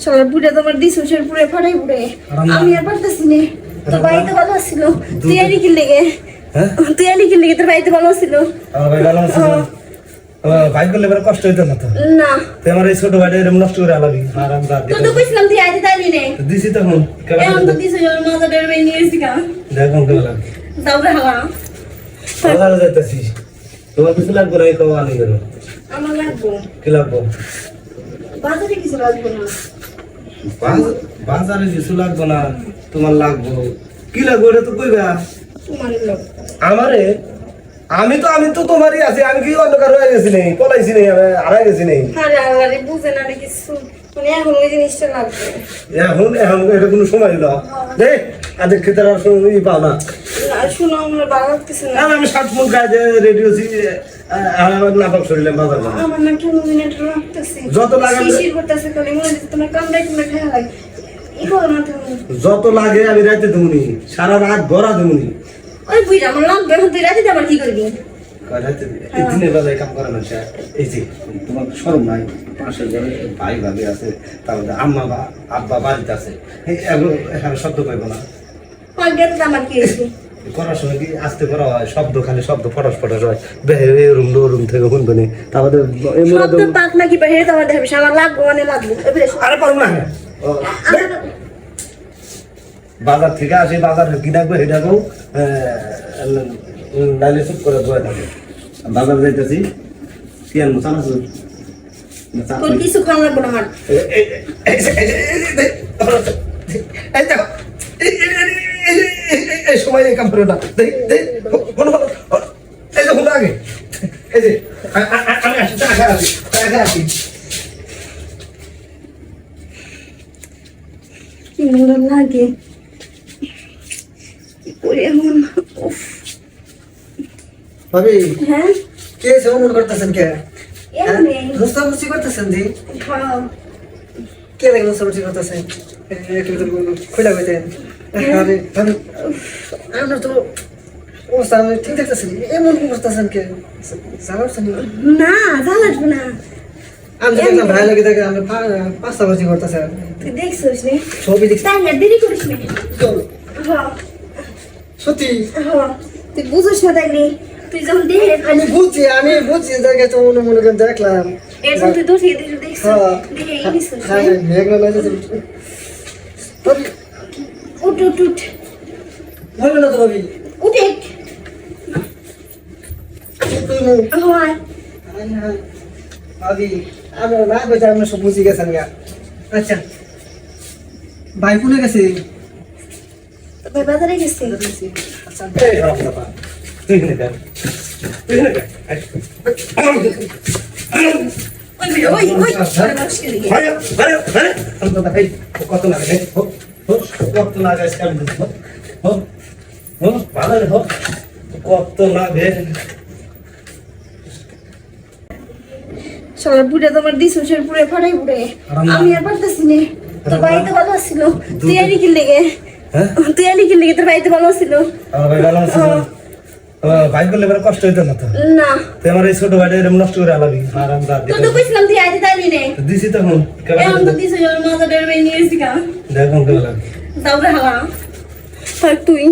সবাই পুরে তোমার দিস হুসের পুরে ফাটাই পুরে আমি আর পারতেছি না তোর রান্না- বাড়িতে ভালো ছিল। তুই আনি কি লেগে? হ্যাঁ? তুই আনি কি লেগে তোর বাড়িতে ভালো ছিল। আমার ভাই করলে এবার কষ্ট হইতো না তো? না। তো আমার এই ছোট ভাইটা এরকম নষ্ট করে আলাবি। আর আমরা তো তো কইছিলাম তুই আইতে তাইলি নে। দিছি তখন। এখন তো দিস হুসের মজা ডের মেয়ে নিয়ে এসেছি গা। দেখুন কেমন লাগে দাও রে হালা বাজারে যাইতেছি। তোমার কিছু লাগবে না এই কবা আনি গেল আমার লাগবো। কি লাগবো? বাজারে কিছু লাগবো না। বাজারে কিছু লাগবো না তোমার লাগবো। কি লাগবো এটা তো কইবা? আমারে আমি তো আমি তো তোমারই আছি আমি কি অন্ধকার হয়ে গেছি নেই পলাইছি নেই আমি? হারাই গেছি নেই আরে আরে বুঝে না কিছু। মানে এখন এখন এটা কোনো সময় না দেখ আজ খেতে আর সময় পাও না। আমি সাত মন গায়ে রেডি হচ্ছি আমার নাটক শরীরে বাজার আমার না কেমন জানি যত লাগে- করো যত লাগে আমি রাইতে দেবনি সারা রাত গড়া দেবনি ওই বুঝা আমার লাগবে এখন তুই রাতে আবার কি করবি? দিনের বেলায় কাম করে না এই যে তোমার সরম নাই পাশের ঘরে ভাই ভাবি আছে তারপরে আম্মা বা আব্বা বাড়িতে আছে এখানে শব্দ পাইব না। আমার কি করার সময় কি আস্তে করা হয় শব্দ খালি শব্দ ফটাস ফটাস হয় বেহে রুম রুম থেকে তারপরে পাক নাকি বাইরে তোমার দেখাবি আমার লাগবে লাগবে। আরে না। আমার- বাজার থেকে আসি বাজার কি ডাকবো সেই ডাকবো নাইলে চুপ করে ধোয়া থাকে বাজার যাইতেছি কি আনব চানাচুর না কিছু খাওয়া লাগবে না আমার এই- এই- এই- এই- এই- এই- এই- এই দেখো, এই- এই- এই- এই- এই- এই- এই সময় এই কাম করে না দেখ, দেখ, বলো, বলো, বলো। এই যে হুন্ডা আগে এই যে আ- আ- আ- আমি আসি চা আসি চা আসি কি মনে লাগে কি করে এমন ভাবি হ্যাঁ? কে সেমন করতেছেন কে? এমনি করতেছেন দি? কে লাগে মুস্তামুস্তি করতেছেন একটু একটু খুলে হইতেন আরে ভাবি আমরা তো অবস্থা ঠিক দেখতেছি এমন করতেছেন কে? জানাচ্ছেন না। না আমি তো দেখলাম ভাই লাগে দেখে আমি পা- পাঁচটা বাজি তুই দেখছিস নে? ছবি দেখছি। তাই না দেরি করিস না? হ্যাঁ সত্যি? হ্যাঁ তুই বুঝিস না তাইলে তুই যখন আমি বুঝছি আমি বুঝছি দেখে তো মনে মনে করে দেখলাম। এরকম তুই দোষে দেখে দেখছিস? হ্যাঁ। দেখে এই নিছিস হ্যাঁ মেঘনা লাগছে ভাবি উঠ উঠ উঠ। ভালো না তো ভাবি। উঠে হয়। ভাবি আমরা না কইতে আমরা সব বুঝি গেছেন আচ্ছা। ভাই কোনে গেছে? তবে বাজারে গেছি? আচ্ছা এই রাখ বাবা। তুই এখানে দেখ। তুই এখানে দেখ। ওই ওই ওই ওরে মুশকিল কি আরে, আরে, আরে। আমি তো দেখাই, কত লাগে কত লাগে ভালো হোক। কত লাগে। সবাই পুরে তোমার দিস হুসের পুরে ফাটাই পুরে আমি আর পারতেছি না। তোর বাড়িতে ভালো ছিল তুই আনি কি লেগে তুই আনি কি লেগে তোর বাড়িতে ভালো ছিল। আমার ভাই ভালো ছিল। তো? ভাই করলে এবার কষ্ট হইতো না তো? না। তো আমার এই ছোট ভাইটা এরকম নষ্ট করে আলাবি। আর আমরা তো তো কইছিলাম তুই আইতে তাইলি নে। দিছি তখন এখন। তো মজা দেখুন কেমন লাগে দাও হালা তুই।